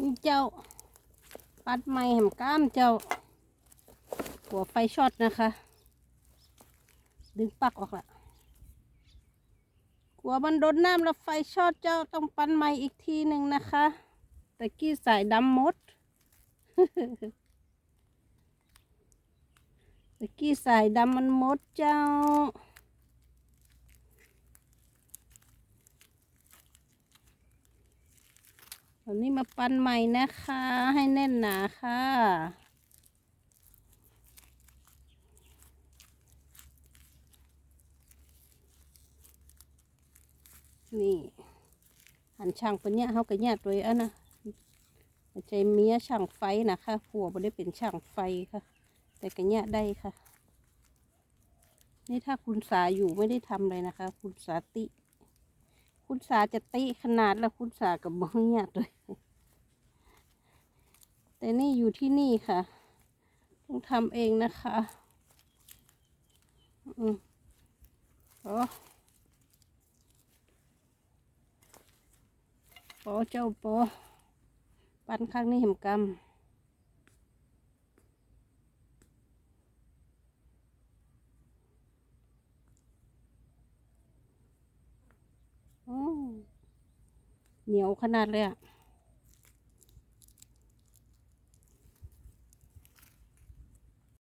นี่เจ้า ปัดไม้แหมก้ามเจ้า หัวไฟช็อตนะคะ ดึงปักออกละกลัวมันโดนน้ำแล้วไฟช็อตเจ้าต้องปั้นไม้อีกทีหนึ่งนะคะตะกี้สายดำมดตะกี้สายดำมันมดเจ้า วันนี้มาปั้นใหม่นะคะ ให้แน่นหนาค่ะนี่หันช่างเป็นเนี่ยเขาก็เนี่ยตัวอันนะใจเมียช่างไฟนะคะผัวไม่ได้เป็นช่างไฟค่ะ แต่ก็เนี่ยได้ค่ะ นี่ถ้าคุณสาอยู่ไม่ได้ทำเลยนะคะ คุณสาติ คุณสาจะติขนาดแล้วคุณสากับบ่เนี่ยเลยแต่นี่อยู่ที่นี่ค่ะ ต้องทำเองนะคะอืมโอ้ปอเจ้าปอปันข้างนี้เห็มกำอืม เหนียวขนาดเลยอะ